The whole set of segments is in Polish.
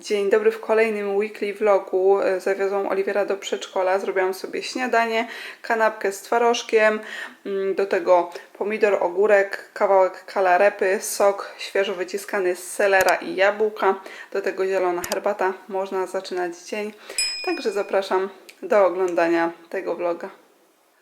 Dzień dobry w kolejnym weekly vlogu. E, Zawiozłam Oliwiera do przedszkola, zrobiłam sobie śniadanie, kanapkę z twarożkiem, mm, do tego pomidor, ogórek, kawałek kalarepy, sok świeżo wyciskany z selera i jabłka, do tego zielona herbata. Można zaczynać dzień, także zapraszam do oglądania tego vloga.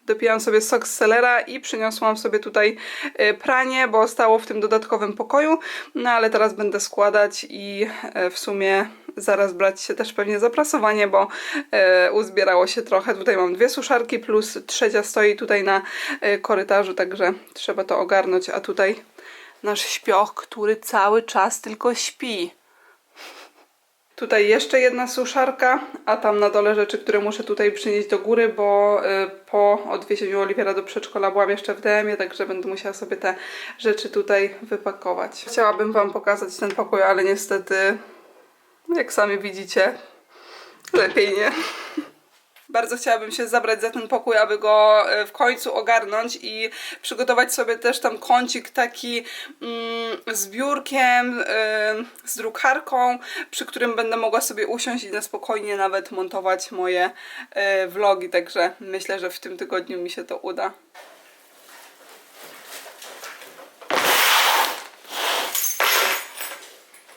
Dopiłam sobie sok z selera i przyniosłam sobie tutaj e, pranie, bo stało w tym dodatkowym pokoju. No ale teraz będę składać i e, w sumie zaraz brać się też pewnie za prasowanie, bo e, uzbierało się trochę. Tutaj mam dwie suszarki plus trzecia stoi tutaj na korytarzu, także trzeba to ogarnąć. A tutaj nasz śpioch, który cały czas tylko śpi. Tutaj jeszcze jedna suszarka, a tam na dole rzeczy, które muszę tutaj przynieść do góry, bo y, po odwiezieniu Oliwiera do przedszkola byłam jeszcze w DM-ie, także będę musiała sobie te rzeczy tutaj wypakować. Chciałabym Wam pokazać ten pokój, ale niestety, jak sami widzicie, lepiej nie. Bardzo chciałabym się zabrać za ten pokój, aby go e, w końcu ogarnąć i przygotować sobie też tam kącik taki mm, z biurkiem, y, z drukarką, przy którym będę mogła sobie usiąść i na spokojnie nawet montować moje y, vlogi, także myślę, że w tym tygodniu mi się to uda.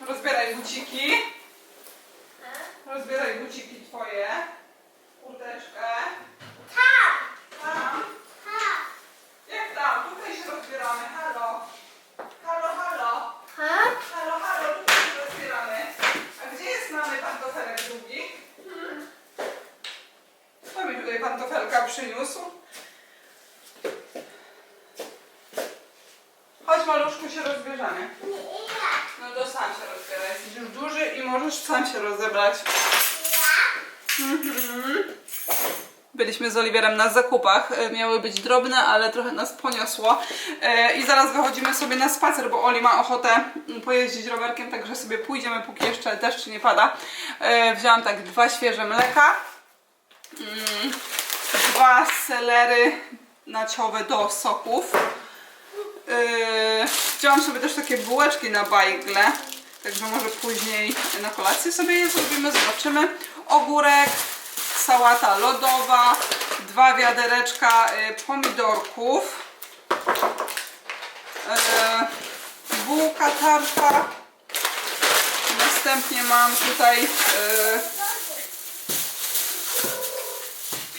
Rozbieraj buciki. Rozbieraj buciki twoje. Kurteczkę. Tam. Jak tam? Tutaj się rozbieramy. Halo. Halo, halo. Halo, halo. Tutaj się rozbieramy. A gdzie jest mamy pantofelek drugi? Kto mi tutaj pantofelka przyniósł? Chodź maluszku się rozbierzemy. No to sam się rozbiera. Jesteś już duży i możesz sam się rozebrać. Mhm. Byliśmy z Oliwierem na zakupach. E, Miały być drobne, ale trochę nas poniosło. E, I zaraz wychodzimy sobie na spacer, bo Oli ma ochotę pojeździć rowerkiem, także sobie pójdziemy, póki jeszcze deszcz nie pada. E, Wzięłam tak dwa świeże mleka, mm, dwa selery naciowe do soków. Wzięłam sobie też takie bułeczki na bajgle, także może później na kolację sobie je zrobimy, zobaczymy. Ogórek, sałata lodowa, dwa wiadereczka y, pomidorków, yy, bułka tarta, następnie mam tutaj yy,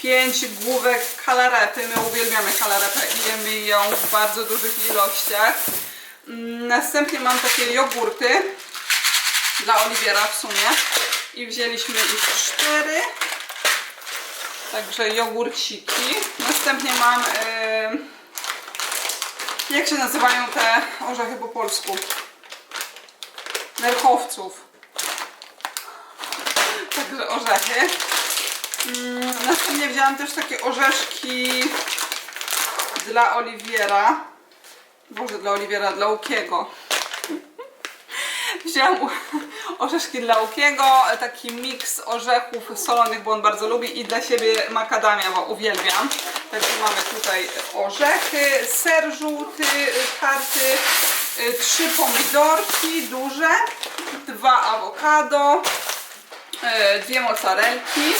pięć główek kalarepy. My uwielbiamy kalarepę i jemy ją w bardzo dużych ilościach. Mm, Następnie mam takie jogurty dla Oliwiera w sumie i wzięliśmy ich cztery. Także jogurciki. Następnie mam e, jak się nazywają te orzechy po polsku? Nerkowców. Także orzechy. Mm, Następnie wzięłam też takie orzeszki dla Oliwiera. Boże, dla Oliwiera, dla Łukiego. Wzięłam orzeszki dla Łukiego, taki miks orzechów solonych, bo on bardzo lubi i dla siebie makadamia, bo uwielbiam. Także mamy tutaj orzechy, ser żółty, karty, trzy pomidorki duże, dwa awokado, dwie mozzarelki,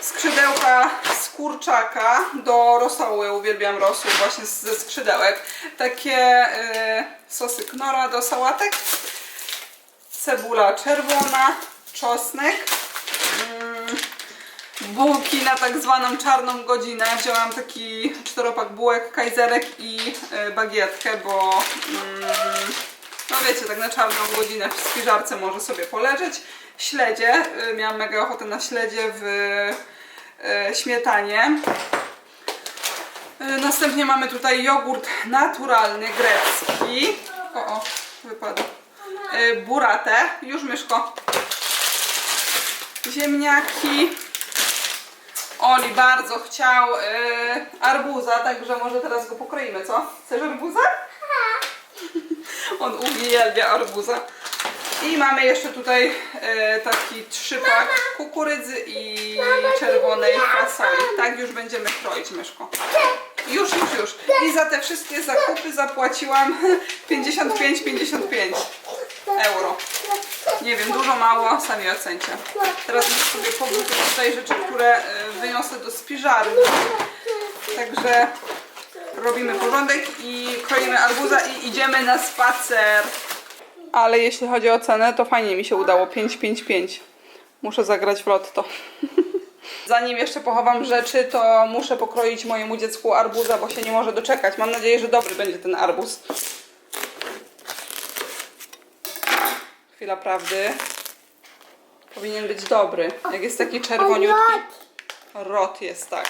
skrzydełka z kurczaka do rosołu. Uwielbiam rosół właśnie ze skrzydełek. Takie y, sosy knora do sałatek. Cebula czerwona, czosnek. Mm, bułki na tak zwaną czarną godzinę. Wzięłam taki czteropak bułek, kajzerek i y, bagietkę, bo mm, no wiecie, tak na czarną godzinę w spiżarce może sobie poleżeć. Śledzie, y, miałam mega ochotę na śledzie w śmietanie. Y, Następnie mamy tutaj jogurt naturalny, grecki. O, o, wypadł. Y, Buratę, już myszko. Ziemniaki. Oli bardzo chciał arbuza, także może teraz go pokroimy, co? Chcesz arbuza? On uwielbia arbuza. I mamy jeszcze tutaj e, taki trzypak kukurydzy i czerwonej fasoli. Tak już będziemy kroić, myszko. Już, już, już. I za te wszystkie zakupy zapłaciłam 55,55. Nie wiem, dużo, mało, sami ocencie. Teraz muszę sobie powrócić tutaj rzeczy, które y, wyniosę do spiżarni. Także robimy porządek i kroimy arbuza i idziemy na spacer. Ale jeśli chodzi o cenę, to fajnie mi się udało. 555. Muszę zagrać w lotto. Zanim jeszcze pochowam rzeczy, to muszę pokroić mojemu dziecku arbuza, bo się nie może doczekać. Mam nadzieję, że dobry będzie ten arbuz. Chwila prawdy. Powinien być dobry. Jak jest taki czerwoniutki. Rot jest tak.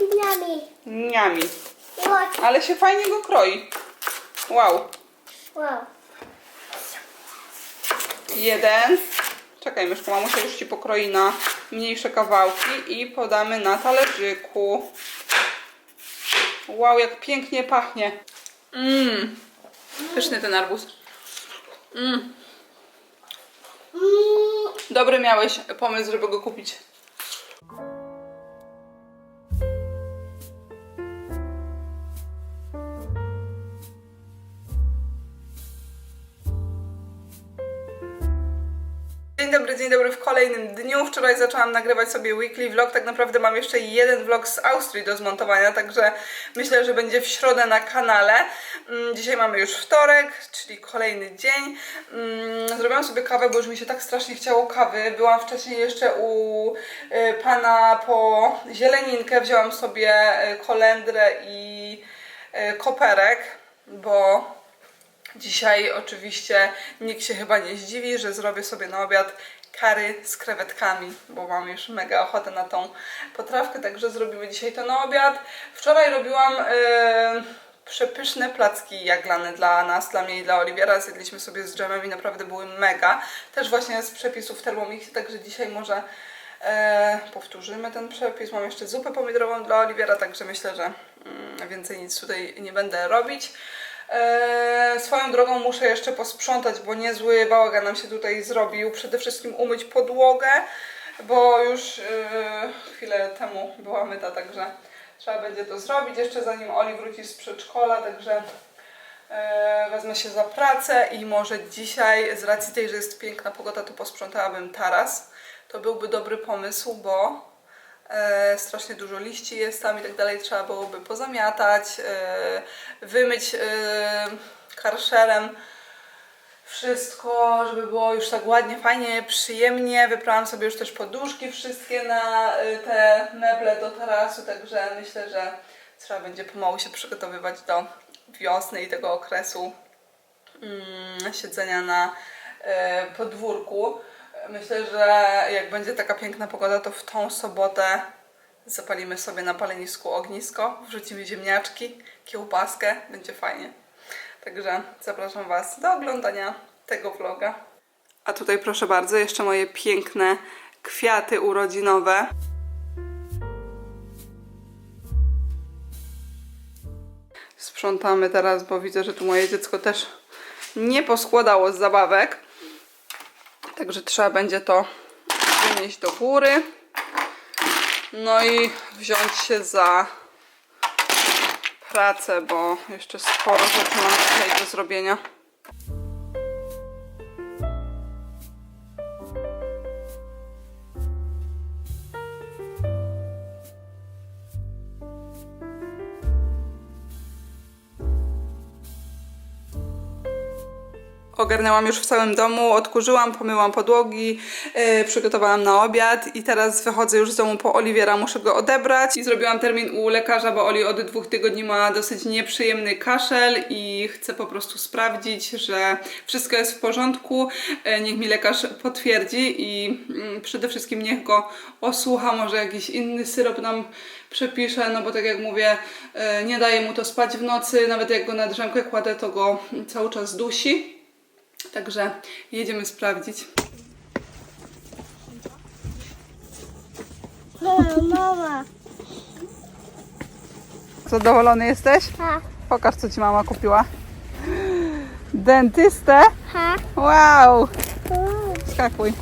Yummy. Niami. What? Ale się fajnie go kroi. Wow. Wow. Jeden. Czekaj, myszko, mamusia już Ci pokroi na mniejsze kawałki i podamy na talerzyku. Wow, jak pięknie pachnie. Mmm. Pyszny ten arbuz. Mmm. Dobry miałeś pomysł, żeby go kupić. Wczoraj zaczęłam nagrywać sobie weekly vlog. Tak naprawdę mam jeszcze jeden vlog z Austrii do zmontowania, także myślę, że będzie w środę na kanale. Mm, Dzisiaj mamy już wtorek, czyli kolejny dzień. Mm, Zrobiłam sobie kawę, bo już mi się tak strasznie chciało kawy. Byłam wcześniej jeszcze u y, pana po zieleninkę. Wzięłam sobie y, kolendrę i y, koperek, bo Dzisiaj oczywiście nikt się chyba nie zdziwi, że zrobię sobie na obiad kary z krewetkami, bo mam już mega ochotę na tą potrawkę, także zrobimy dzisiaj to na obiad. Wczoraj robiłam e, przepyszne placki jaglane dla nas, dla mnie i dla Oliwiera. Zjedliśmy sobie z dżemem i naprawdę były mega. Też właśnie z przepisów Thermomixie, także dzisiaj może e, powtórzymy ten przepis. Mam jeszcze zupę pomidorową dla Oliwiera, także myślę, że mm, więcej nic tutaj nie będę robić. Eee, swoją drogą muszę jeszcze posprzątać, bo niezły bałagan nam się tutaj zrobił. Przede wszystkim umyć podłogę, bo już eee, chwilę temu była myta, także trzeba będzie to zrobić jeszcze zanim Oli wróci z przedszkola, także eee, wezmę się za pracę i może dzisiaj z racji tej, że jest piękna pogoda, to posprzątałabym taras. To byłby dobry pomysł, bo E, strasznie dużo liści jest tam i tak dalej, trzeba byłoby pozamiatać, e, wymyć e, karszerem wszystko, żeby było już tak ładnie, fajnie, przyjemnie. Wyprałam sobie już też poduszki wszystkie na e, te meble do tarasu, także myślę, że trzeba będzie pomału się przygotowywać do wiosny i tego okresu mm, siedzenia na e, podwórku. Myślę, że jak będzie taka piękna pogoda, to w tą sobotę zapalimy sobie na palenisku ognisko, wrzucimy ziemniaczki, kiełbaskę, będzie fajnie. Także zapraszam Was do oglądania tego vloga. A tutaj proszę bardzo, jeszcze moje piękne kwiaty urodzinowe. Sprzątamy teraz, bo widzę, że tu moje dziecko też nie poskładało z zabawek. Także trzeba będzie to wynieść do góry. No i wziąć się za pracę, bo jeszcze sporo rzeczy mam tutaj do zrobienia. Ogarnęłam już w całym domu, odkurzyłam, pomyłam podłogi, yy, przygotowałam na obiad i teraz wychodzę już z domu po Oliwiera, muszę go odebrać. I zrobiłam termin u lekarza, bo Oli od dwóch tygodni ma dosyć nieprzyjemny kaszel i chcę po prostu sprawdzić, że wszystko jest w porządku. Yy, niech mi lekarz potwierdzi i yy, przede wszystkim niech go osłucha, może jakiś inny syrop nam przepiszę, no bo tak jak mówię, yy, nie daje mu to spać w nocy, nawet jak go na drzemkę kładę, to go cały czas dusi. Także jedziemy sprawdzić. Mama, mama. Zadowolony jesteś? Ha, Pokaż, co ci mama kupiła. Dentystę? ha. Wow! Skakuj.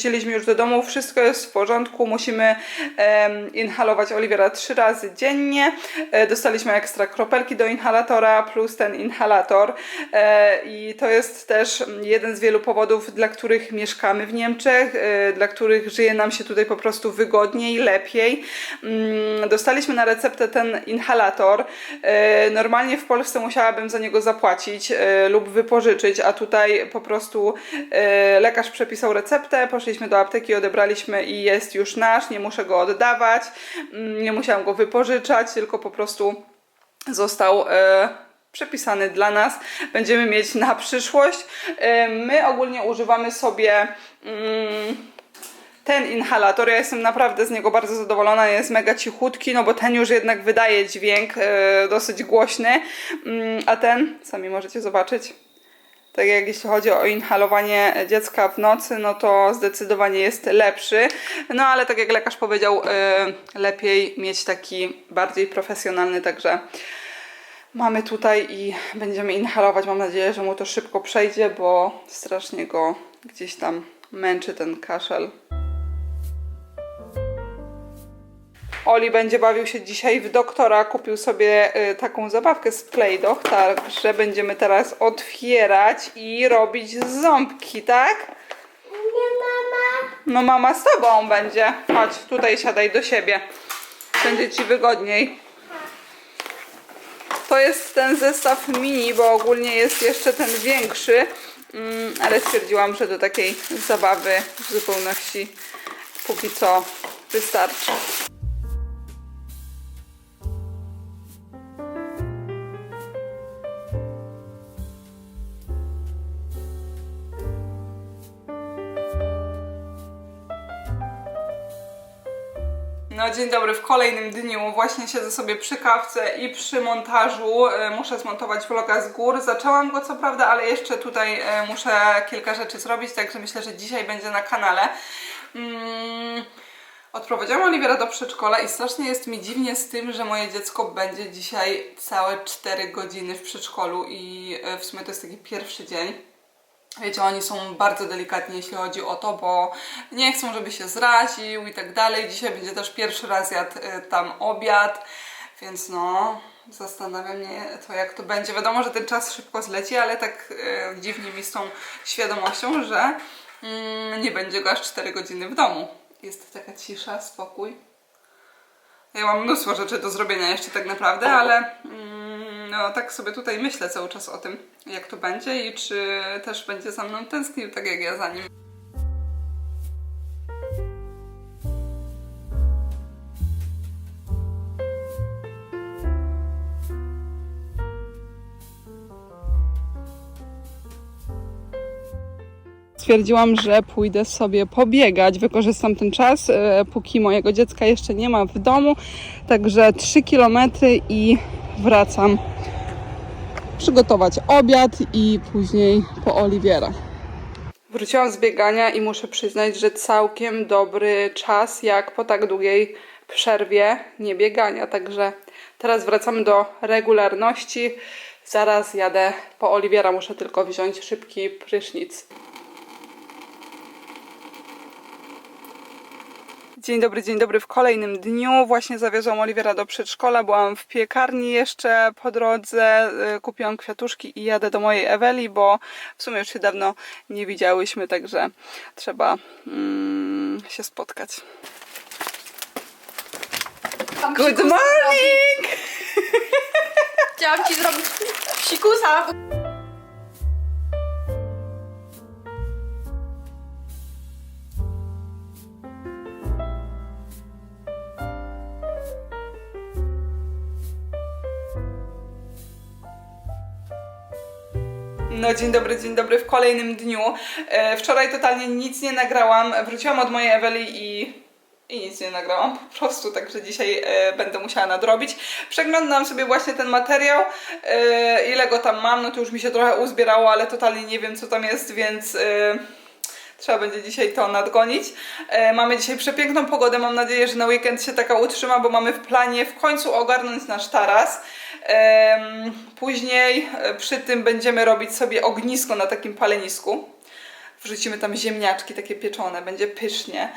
Wróciliśmy już do domu, wszystko jest w porządku, musimy em, inhalować Olivera trzy razy dziennie. E, dostaliśmy ekstra kropelki do inhalatora plus ten inhalator e, i to jest też jeden z wielu powodów, dla których mieszkamy w Niemczech, e, dla których żyje nam się tutaj po prostu wygodniej, lepiej. Mm, Dostaliśmy na receptę ten inhalator. E, Normalnie w Polsce musiałabym za niego zapłacić e, lub wypożyczyć, a tutaj po prostu e, lekarz przepisał receptę, poszliśmy do apteki, odebraliśmy i jest już nasz, nie muszę go oddawać, mm, nie musiałam go wypożyczać, tylko po prostu został e, przepisany dla nas. Będziemy mieć na przyszłość. E, my ogólnie używamy sobie mm, ten inhalator. Ja jestem naprawdę z niego bardzo zadowolona. Jest mega cichutki, no bo ten już jednak wydaje dźwięk e, dosyć głośny, mm, a ten, sami możecie zobaczyć. Tak jak jeśli chodzi o inhalowanie dziecka w nocy, no to zdecydowanie jest lepszy. No ale tak jak lekarz powiedział, y, lepiej mieć taki bardziej profesjonalny, także mamy tutaj i będziemy inhalować. Mam nadzieję, że mu to szybko przejdzie, bo strasznie go gdzieś tam męczy ten kaszel. Oli będzie bawił się dzisiaj w doktora, kupił sobie y, taką zabawkę z Play-Doh, także będziemy teraz otwierać i robić ząbki, tak? Nie, mama. No mama z tobą będzie. Chodź, tutaj siadaj do siebie. Będzie ci wygodniej. To jest ten zestaw mini, bo ogólnie jest jeszcze ten większy, mm, ale stwierdziłam, że do takiej zabawy w zupełności póki co wystarczy. No dzień dobry, w kolejnym dniu właśnie siedzę sobie przy kawce i przy montażu e, muszę zmontować vloga z gór. Zaczęłam go co prawda, ale jeszcze tutaj e, muszę kilka rzeczy zrobić, także myślę, że dzisiaj będzie na kanale. Mm. Odprowadziłam Oliwiera do przedszkola i strasznie jest mi dziwnie z tym, że moje dziecko będzie dzisiaj całe 4 godziny w przedszkolu i e, w sumie to jest taki pierwszy dzień. Wiecie, oni są bardzo delikatni, jeśli chodzi o to, bo nie chcą, żeby się zraził i tak dalej. Dzisiaj będzie też pierwszy raz jadł y, tam obiad, więc no, zastanawia mnie to, jak to będzie. Wiadomo, że ten czas szybko zleci, ale tak y, dziwnie mi z tą świadomością, że mm, nie będzie go aż 4 godziny w domu. Jest taka cisza, spokój. Ja mam mnóstwo rzeczy do zrobienia jeszcze tak naprawdę, ale mm, no, tak sobie tutaj myślę cały czas o tym, jak to będzie i czy też będzie za mną tęsknił, tak jak ja za nim. Stwierdziłam, że pójdę sobie pobiegać, wykorzystam ten czas, e, póki mojego dziecka jeszcze nie ma w domu. Także 3 km i wracam przygotować obiad i później po Oliwiera. Wróciłam z biegania i muszę przyznać, że całkiem dobry czas, jak po tak długiej przerwie nie biegania. Także teraz wracamy do regularności. Zaraz jadę po Oliwiera, muszę tylko wziąć szybki prysznic. Dzień dobry, dzień dobry w kolejnym dniu. Właśnie zawiozłam Oliwiera do przedszkola, byłam w piekarni jeszcze po drodze, y, kupiłam kwiatuszki i jadę do mojej Eweli, bo w sumie już się dawno nie widziałyśmy, także trzeba mm, się spotkać. Good morning! Chciałam ci zrobić psikusa. No dzień dobry, dzień dobry w kolejnym dniu. E, wczoraj totalnie nic nie nagrałam. Wróciłam od mojej Eweli i, i nic nie nagrałam po prostu, także dzisiaj e, będę musiała nadrobić. Przeglądam sobie właśnie ten materiał, e, ile go tam mam, no to już mi się trochę uzbierało, ale totalnie nie wiem co tam jest, więc... E, Trzeba będzie dzisiaj to nadgonić. E, mamy dzisiaj przepiękną pogodę. Mam nadzieję, że na weekend się taka utrzyma, bo mamy w planie w końcu ogarnąć nasz taras. Później e, przy tym będziemy robić sobie ognisko na takim palenisku. Wrzucimy tam ziemniaczki takie pieczone, będzie pysznie.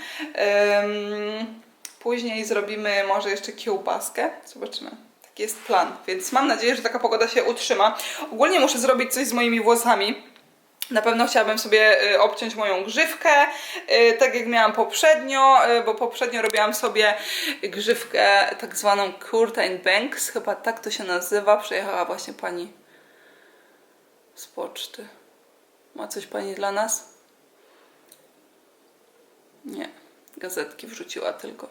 Później zrobimy może jeszcze kiełbaskę. Zobaczymy. Taki jest plan, więc mam nadzieję, że taka pogoda się utrzyma. Ogólnie muszę zrobić coś z moimi włosami. Na pewno chciałabym sobie y, obciąć moją grzywkę, y, tak jak miałam poprzednio, y, bo poprzednio robiłam sobie grzywkę tak zwaną Curtain Banks, chyba tak to się nazywa. Przyjechała właśnie pani z poczty. Ma coś pani dla nas? Nie, gazetki wrzuciła tylko.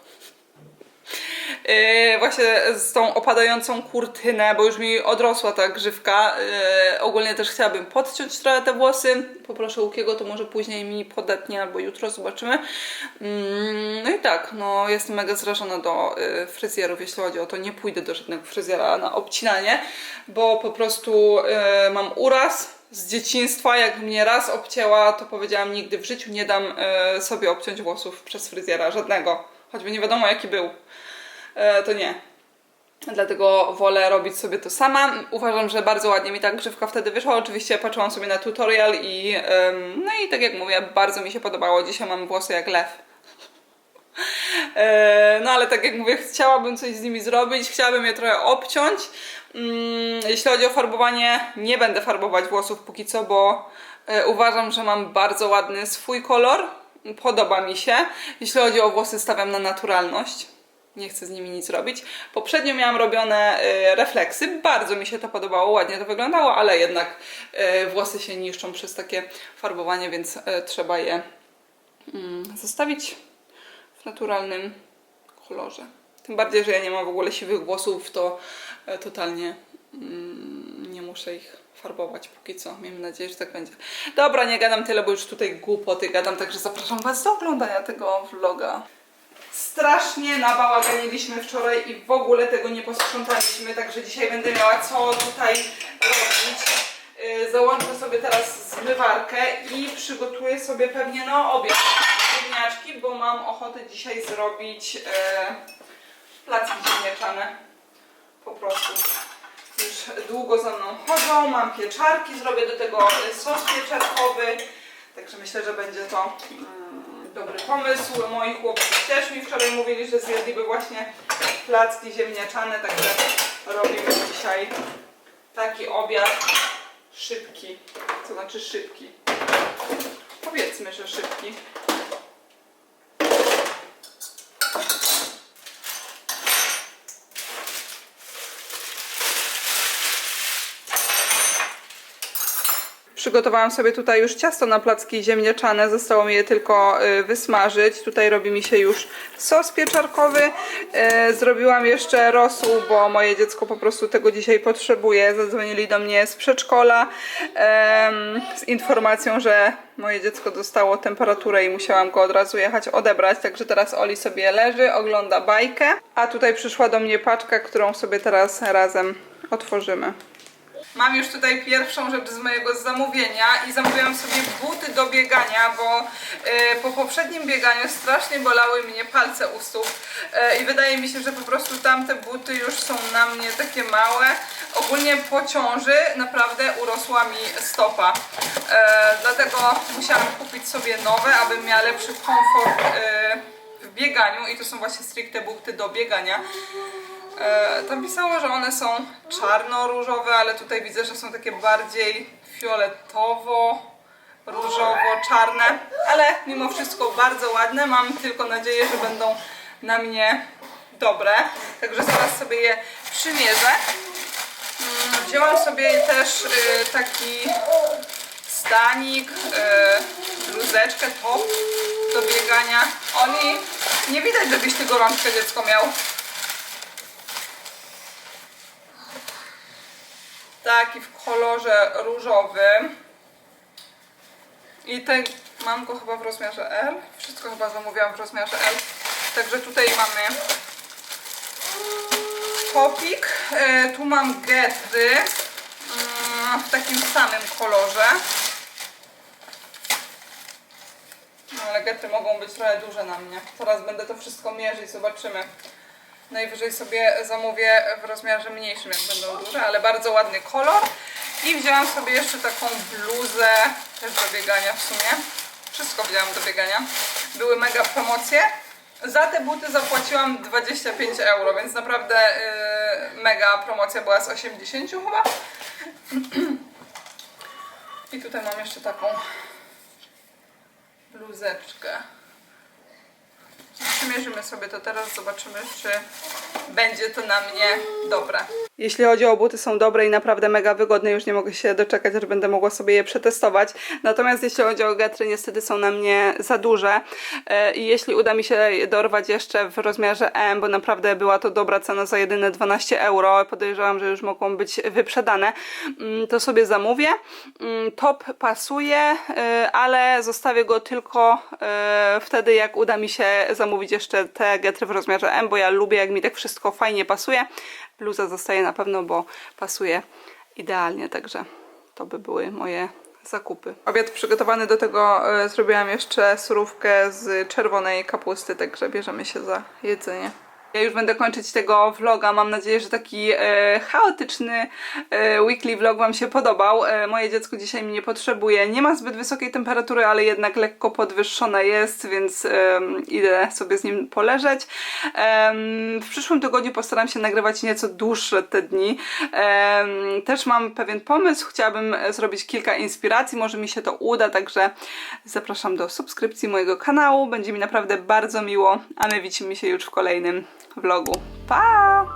Yy, właśnie z tą opadającą kurtynę, bo już mi odrosła ta grzywka. Yy, ogólnie też chciałabym podciąć trochę te włosy. Poproszę Łukiego, to może później mi podetnie albo jutro zobaczymy. Mm, no i tak, no jestem mega zrażona do yy, fryzjerów, jeśli chodzi o to. Nie pójdę do żadnego fryzjera na obcinanie, bo po prostu mam uraz z dzieciństwa, jak mnie raz obcięła, to powiedziałam nigdy w życiu nie dam e, sobie obciąć włosów przez fryzjera, żadnego. Choćby nie wiadomo jaki był. E, to nie. Dlatego wolę robić sobie to sama. Uważam, że bardzo ładnie mi ta grzywka wtedy wyszła. Oczywiście patrzyłam sobie na tutorial i no i tak jak mówię, bardzo mi się podobało. Dzisiaj mam włosy jak lew. E, No ale tak jak mówię, chciałabym coś z nimi zrobić, chciałabym je trochę obciąć. Mm, Jeśli chodzi o farbowanie, nie będę farbować włosów póki co, bo e, uważam, że mam bardzo ładny swój kolor. Podoba mi się. Jeśli chodzi o włosy, stawiam na naturalność. Nie chcę z nimi nic robić. Poprzednio miałam robione e, refleksy. Bardzo mi się to podobało, ładnie to wyglądało, ale jednak e, włosy się niszczą przez takie farbowanie, więc e, trzeba je mm, zostawić w naturalnym kolorze. Tym bardziej, że ja nie mam w ogóle siwych włosów, to totalnie mm, nie muszę ich farbować póki co. Miejmy nadzieję, że tak będzie. Dobra, nie gadam tyle, bo już tutaj głupoty gadam, także zapraszam Was do oglądania tego vloga. Strasznie nabałaganiliśmy wczoraj i w ogóle tego nie posprzątaliśmy, także dzisiaj będę miała co tutaj robić. Yy, Załączę sobie teraz zmywarkę i przygotuję sobie pewnie na obiad ziemniaczki, bo mam ochotę dzisiaj zrobić e, placki ziemniaczane. Po prostu. Już długo za mną chodzą, mam pieczarki, zrobię do tego sos pieczarkowy, także myślę, że będzie to mm, dobry pomysł. Moi chłopcy też mi wczoraj mówili, że zjedliby właśnie placki ziemniaczane, także robimy dzisiaj taki obiad szybki. Co znaczy szybki? Powiedzmy, że szybki. Przygotowałam sobie tutaj już ciasto na placki ziemniaczane, zostało mi je tylko y, wysmażyć. Tutaj robi mi się już sos pieczarkowy. Y, Zrobiłam jeszcze rosół, bo moje dziecko po prostu tego dzisiaj potrzebuje. Zadzwonili do mnie z przedszkola z informacją, że moje dziecko dostało temperaturę i musiałam go od razu jechać odebrać. Także teraz Oli sobie leży, ogląda bajkę. A tutaj przyszła do mnie paczka, którą sobie teraz razem otworzymy. Mam już tutaj pierwszą rzecz z mojego zamówienia i zamówiłam sobie buty do biegania, bo e, po poprzednim bieganiu strasznie bolały mnie palce u stóp e, i wydaje mi się, że po prostu tamte buty już są na mnie takie małe. Ogólnie po ciąży naprawdę urosła mi stopa, e, dlatego musiałam kupić sobie nowe, abym miała lepszy komfort w bieganiu i to są właśnie stricte buty do biegania. E, tam pisało, że one są czarno-różowe, ale tutaj widzę, że są takie bardziej fioletowo, różowo-czarne, ale mimo wszystko bardzo ładne. Mam tylko nadzieję, że będą na mnie dobre. Także zaraz sobie je przymierzę. Mm, Wzięłam sobie też y, taki stanik, y, bluzeczkę, top do biegania. Oni, nie widać, żebyś ty gorączkę dziecko miał. Taki w kolorze różowym. I ten mam go chyba w rozmiarze L. Wszystko chyba zamówiłam w rozmiarze L. Także tutaj mamy topik. E, tu mam getry mm, w takim samym kolorze. No, ale getry mogą być trochę duże na mnie. Teraz będę to wszystko mierzyć, zobaczymy. Najwyżej sobie zamówię w rozmiarze mniejszym, jak będą duże, ale bardzo ładny kolor. I wzięłam sobie jeszcze taką bluzę, też do biegania w sumie. Wszystko wzięłam do biegania. Były mega promocje. Za te buty zapłaciłam 25 euro, więc naprawdę yy, mega promocja była z 80 chyba. I tutaj mam jeszcze taką bluzeczkę. Przymierzymy sobie to teraz, zobaczymy, czy będzie to na mnie dobre. Jeśli chodzi o buty, są dobre i naprawdę mega wygodne. Już nie mogę się doczekać, że będę mogła sobie je przetestować. Natomiast jeśli chodzi o getry, niestety są na mnie za duże. E, I jeśli uda mi się dorwać jeszcze w rozmiarze M, bo naprawdę była to dobra cena za jedyne 12 euro, podejrzewam, że już mogą być wyprzedane, mm, to sobie zamówię. Mm, Top pasuje, e, ale zostawię go tylko e, wtedy, jak uda mi się zamówić jeszcze te getry w rozmiarze M, bo ja lubię, jak mi tak wszystko fajnie pasuje. Bluza zostaje na pewno, bo pasuje idealnie, także to by były moje zakupy. Obiad przygotowany do tego e, zrobiłam jeszcze surówkę z czerwonej kapusty, także bierzemy się za jedzenie. Ja już będę kończyć tego vloga. Mam nadzieję, że taki e, chaotyczny e, weekly vlog Wam się podobał. E, moje dziecko dzisiaj mnie potrzebuje. Nie ma zbyt wysokiej temperatury, ale jednak lekko podwyższona jest, więc em, idę sobie z nim poleżeć. Em, w przyszłym tygodniu postaram się nagrywać nieco dłuższe te dni. Em, też mam pewien pomysł. Chciałabym e, zrobić kilka inspiracji. Może mi się to uda, także zapraszam do subskrypcji mojego kanału. Będzie mi naprawdę bardzo miło, a my widzimy się już w kolejnym vlogu. Pa!